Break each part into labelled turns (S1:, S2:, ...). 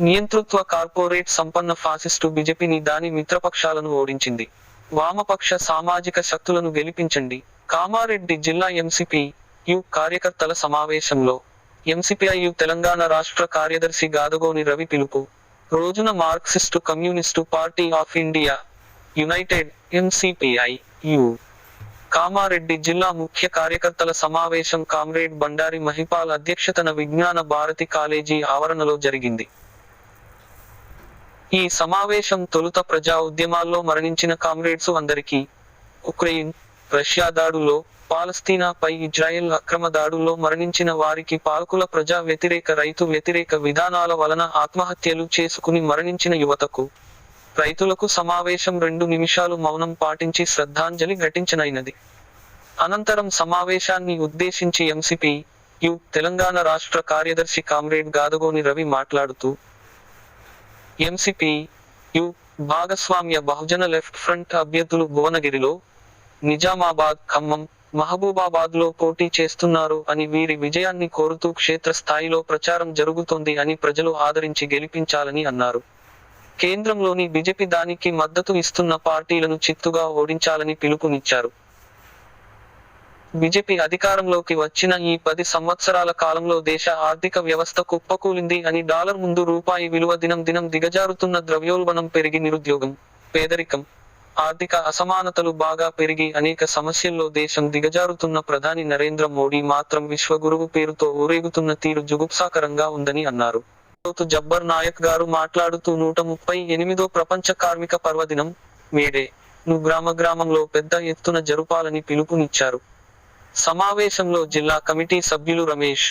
S1: నియంతృత్వ కార్పొరేట్ సంపన్న ఫాసిస్టు బీజేపీని దాని మిత్రపక్షాలను ఓడించింది. వామపక్ష సామాజిక శక్తులను గెలిపించండి. కామారెడ్డి జిల్లా ఎంసిపి యు కార్యకర్తల సమావేశంలో ఎంసిపిఐయు తెలంగాణ రాష్ట్ర కార్యదర్శి గాదగోని రవి పిలుపు. రోజున Marxist Communist Party of India United MCPI U. Kamareddy జిల్లా ముఖ్య కార్యకర్తల సమావేశం కామ్రేడ్ బండారి మహిపాల్ అధ్యక్షతన విజ్ఞాన భారతి కాలేజీ ఆవరణలో జరిగింది. ఈ సమావేశం తొలుత ప్రజా ఉద్యమాల్లో మరణించిన కామ్రేడ్స్ అందరికీ ఉక్రెయిన్ రష్యా దాడులో పాలస్తీనాపై ఇజ్రాయెల్ అక్రమ దాడుల్లో మరణించిన వారికి పాలకుల ప్రజా వ్యతిరేక రైతు వ్యతిరేక విధానాల వలన ఆత్మహత్యలు చేసుకుని మరణించిన యువతకు రైతులకు సమావేశం రెండు నిమిషాలు మౌనం పాటించి శ్రద్ధాంజలి ఘటించనైనది. అనంతరం సమావేశాన్ని ఉద్దేశించి ఎంసిపి యు తెలంగాణ రాష్ట్ర కార్యదర్శి కామ్రేడ్ గాదగోని రవి మాట్లాడుతూ ఎంసిపి యు భాగస్వామ్య బహుజన లెఫ్ట్ ఫ్రంట్ అభ్యర్థులు భువనగిరిలో నిజామాబాద్ ఖమ్మం మహబూబాబాద్లో పోటీ చేస్తున్నారు అని వీరి విజయాన్ని కోరుతూ క్షేత్రస్థాయిలో ప్రచారం జరుగుతోంది అని ప్రజలు ఆదరించి గెలిపించాలని అన్నారు. కేంద్రంలోని బీజేపీ దానికి మద్దతు ఇస్తున్న పార్టీలను చిత్తుగా ఓడించాలని పిలుపునిచ్చారు. బీజేపీ అధికారంలోకి వచ్చిన ఈ పది సంవత్సరాల కాలంలో దేశ ఆర్థిక వ్యవస్థ కుప్పకూలింది అని డాలర్ ముందు రూపాయి విలువ దినం దినం దిగజారుతున్న ద్రవ్యోల్బణం పెరిగి నిరుద్యోగం పేదరికం ఆర్థిక అసమానతలు బాగా పెరిగి అనేక సమస్యల్లో దేశం దిగజారుతున్న ప్రధాని నరేంద్ర మోడీ మాత్రం విశ్వగురువు పేరుతో ఊరేగుతున్న తీరు జుగుప్సాకరంగా ఉందని అన్నారు. జబ్బర్ నాయక్ గారు మాట్లాడుతూ నూట ముప్పై ఎనిమిదో ప్రపంచ కార్మిక పర్వదినం మేడే ను గ్రామ గ్రామంలో పెద్ద ఎత్తున జరుపాలని పిలుపునిచ్చారు. సమావేశంలో జిల్లా కమిటీ సభ్యులు రమేష్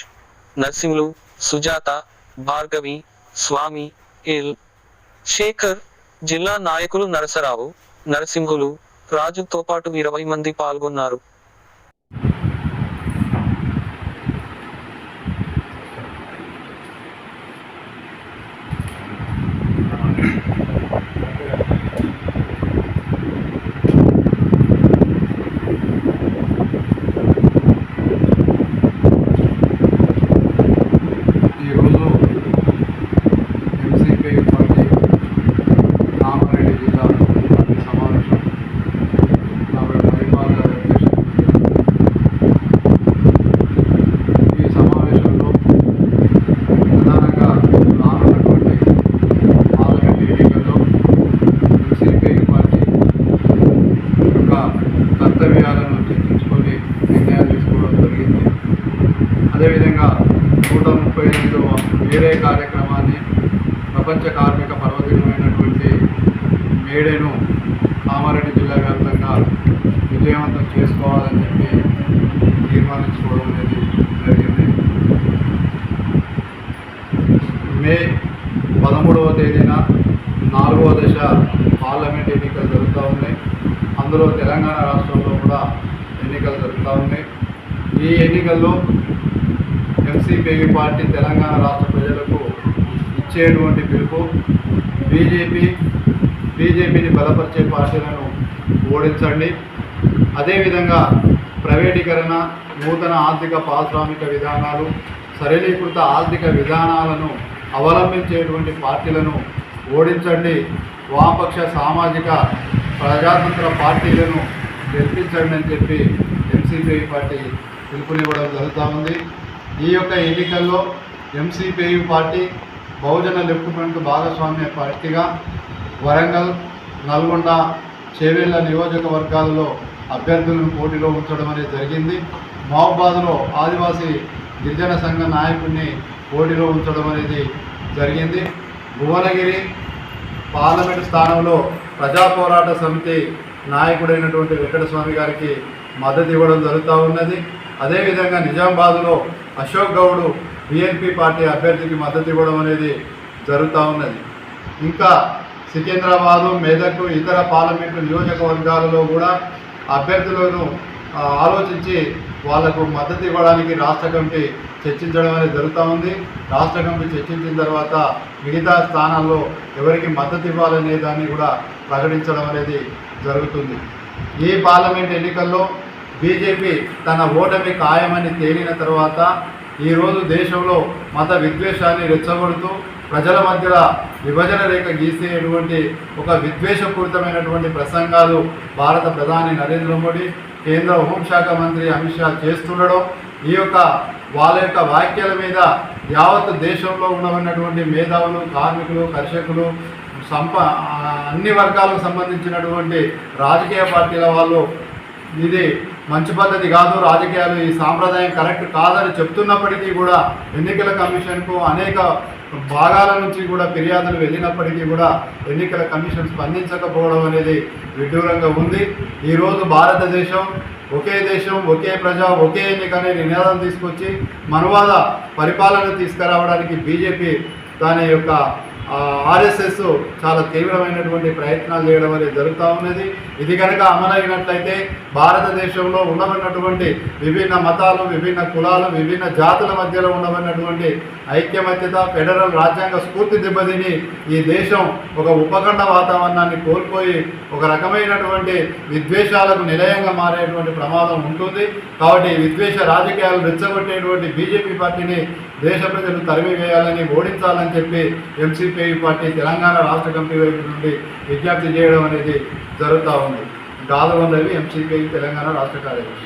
S1: నర్సింహులు సుజాత భార్గవి స్వామి ఎల్. శేఖర్ జిల్లా నాయకులు నరసరావు నరసింహులు రాజుతో పాటు ఇరవై మంది పాల్గొన్నారు
S2: ఈరోజు ఎంసీపీ పార్టీ కామారెడ్డి జిల్లా పార్టీ సమావేశం కాబట్టి మహిపాల్ గారి అధ్యక్షతన ఈ సమావేశంలో ప్రధానంగా రానున్నటువంటి పార్లమెంట్ ఎన్నికల్లో ఎంసీపీ పార్టీ యొక్క కర్తవ్యాలను చర్చించుకొని నిర్ణయాలు తీసుకోవడం జరిగింది అదేవిధంగా నూట ముప్పై ఎనిమిదవ మేడే కార్యక్రమాన్ని ప్రపంచ కార్మిక పర్వదినమైనటువంటి మేడేను కామారెడ్డి జిల్లా వ్యాప్తంగా విజయవంతం చేసుకోవాలని చెప్పి తీర్మానించుకోవడం అనేది జరిగింది. మే పదమూడవ తేదీన నాలుగవ దశ పార్లమెంట్ ఎన్నికలు జరుగుతూ ఉన్నాయి. అందులో తెలంగాణ రాష్ట్రంలో కూడా ఎన్నికలు జరుగుతూ ఉన్నాయి. ఈ ఎన్నికల్లో ఎంసీపీ పార్టీ తెలంగాణ రాష్ట్ర ప్రజలకు ఇచ్చేటువంటి పిలుపు. బీజేపీ బీజేపీని బలపరిచే పార్టీలను ఓడించండి. అదేవిధంగా ప్రైవేటీకరణ నూతన ఆర్థిక పారిశ్రామిక విధానాలు సరళీకృత ఆర్థిక విధానాలను అవలంబించేటువంటి పార్టీలను ఓడించండి. వామపక్ష సామాజిక ప్రజాతంత్ర పార్టీలను గెలిపించండి అని చెప్పి ఎంసీపీ పార్టీ పిలుపునివ్వడం జరుగుతూ ఉంది. ఈ యొక్క ఎన్నికల్లో MCPU party Bahujan left front భాగస్వామ్య పార్టీగా వరంగల్ నల్గొండ చేవేళ్ళ నియోజకవర్గాలలో అభ్యర్థులను పోటీలో ఉంచడం అనేది జరిగింది. మహబాద్లో ఆదివాసీ గిరిజన సంఘ నాయకుడిని పోటీలో ఉంచడం అనేది జరిగింది. భువనగిరి పార్లమెంట్ స్థానంలో ప్రజా పోరాట సమితి నాయకుడైనటువంటి వెంకటస్వామి గారికి మద్దతు ఇవ్వడం జరుగుతూ ఉన్నది. అదేవిధంగా నిజామాబాద్లో అశోక్ గౌడ్ బిఎన్పి పార్టీ అభ్యర్థికి మద్దతు ఇవ్వడం అనేది జరుగుతూ ఉన్నది. ఇంకా సికింద్రాబాదు మెదక్ ఇతర పార్లమెంటు నియోజకవర్గాలలో కూడా అభ్యర్థులను ఆలోచించి వాళ్ళకు మద్దతు ఇవ్వడానికి రాష్ట్ర కమిటీ చర్చించడం అనేది జరుగుతూ ఉంది. రాష్ట్ర కమిటీ చర్చించిన తర్వాత మిగతా స్థానాల్లో ఎవరికి మద్దతు ఇవ్వాలనే దాన్ని కూడా ప్రకటించడం అనేది జరుగుతుంది. ఈ పార్లమెంట్ ఎన్నికల్లో బీజేపీ తన ఓటమి ఖాయమని తేలిన తర్వాత ఈరోజు దేశంలో మత విద్వేషాన్ని రెచ్చగొడుతూ ప్రజల మధ్యలో విభజన రేఖ గీసేటువంటి ఒక విద్వేషపూరితమైనటువంటి ప్రసంగాలు భారత ప్రధాని నరేంద్ర మోడీ కేంద్ర హోంశాఖ మంత్రి అమిత్ షా చేస్తుండడం ఈ యొక్క వాళ్ళ యొక్క వ్యాఖ్యల మీద యావత్ దేశంలో ఉన్నటువంటి మేధావులు కార్మికులు కర్షకులు సంప అన్ని వర్గాలకు సంబంధించినటువంటి రాజకీయ పార్టీల వాళ్ళు ఇది మంచి పద్ధతి కాదు. రాజకీయాలు ఈ సాంప్రదాయం కరెక్ట్ కాదని చెప్తున్నప్పటికీ కూడా ఎన్నికల కమిషన్కు అనేక భాగాల నుంచి కూడా ఫిర్యాదులు వెళ్ళినప్పటికీ కూడా ఎన్నికల కమిషన్ స్పందించకపోవడం అనేది విడ్డూరంగా ఉంది. ఈరోజు భారతదేశం ఒకే దేశం ఒకే ప్రజ ఒకే ఎన్నిక అనే నినాదం తీసుకొచ్చి మనువాద పరిపాలన తీసుకురావడానికి బీజేపీ దాని యొక్క ఆర్ఎస్ఎస్ చాలా తీవ్రమైనటువంటి ప్రయత్నాలు చేయడం అనేది జరుగుతూ ఉన్నది. ఇది కనుక అమలైనట్లయితే భారతదేశంలో ఉండమన్నటువంటి విభిన్న మతాలు విభిన్న కులాలు విభిన్న జాతుల మధ్యలో ఉండమన్నటువంటి ఐక్యమత్యత ఫెడరల్ రాజ్యాంగ స్ఫూర్తి దెబ్బతిని ఈ దేశం ఒక ఉపఖండ వాతావరణాన్ని కోల్పోయి ఒక రకమైనటువంటి విద్వేషాలకు నిలయంగా మారేటువంటి ప్రమాదం ఉంటుంది. కాబట్టి విద్వేష రాజకీయాలు రెచ్చగొట్టేటువంటి బీజేపీ పార్టీని దేశ ప్రజలు తరిమివేయాలని ఓడించాలని చెప్పి ఎంసీపీ పార్టీ తెలంగాణ రాష్ట్ర కమిటీ వైపు నుండి విజ్ఞప్తి చేయడం అనేది జరుగుతూ ఉంది. గాదవన్ రవి ఎంసీపీఐ తెలంగాణ రాష్ట్ర కార్యదర్శి.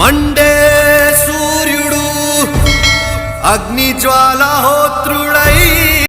S3: మండే సూర్యుడు అగ్నిజ్వాలహోత్రుడై హోత్రుడై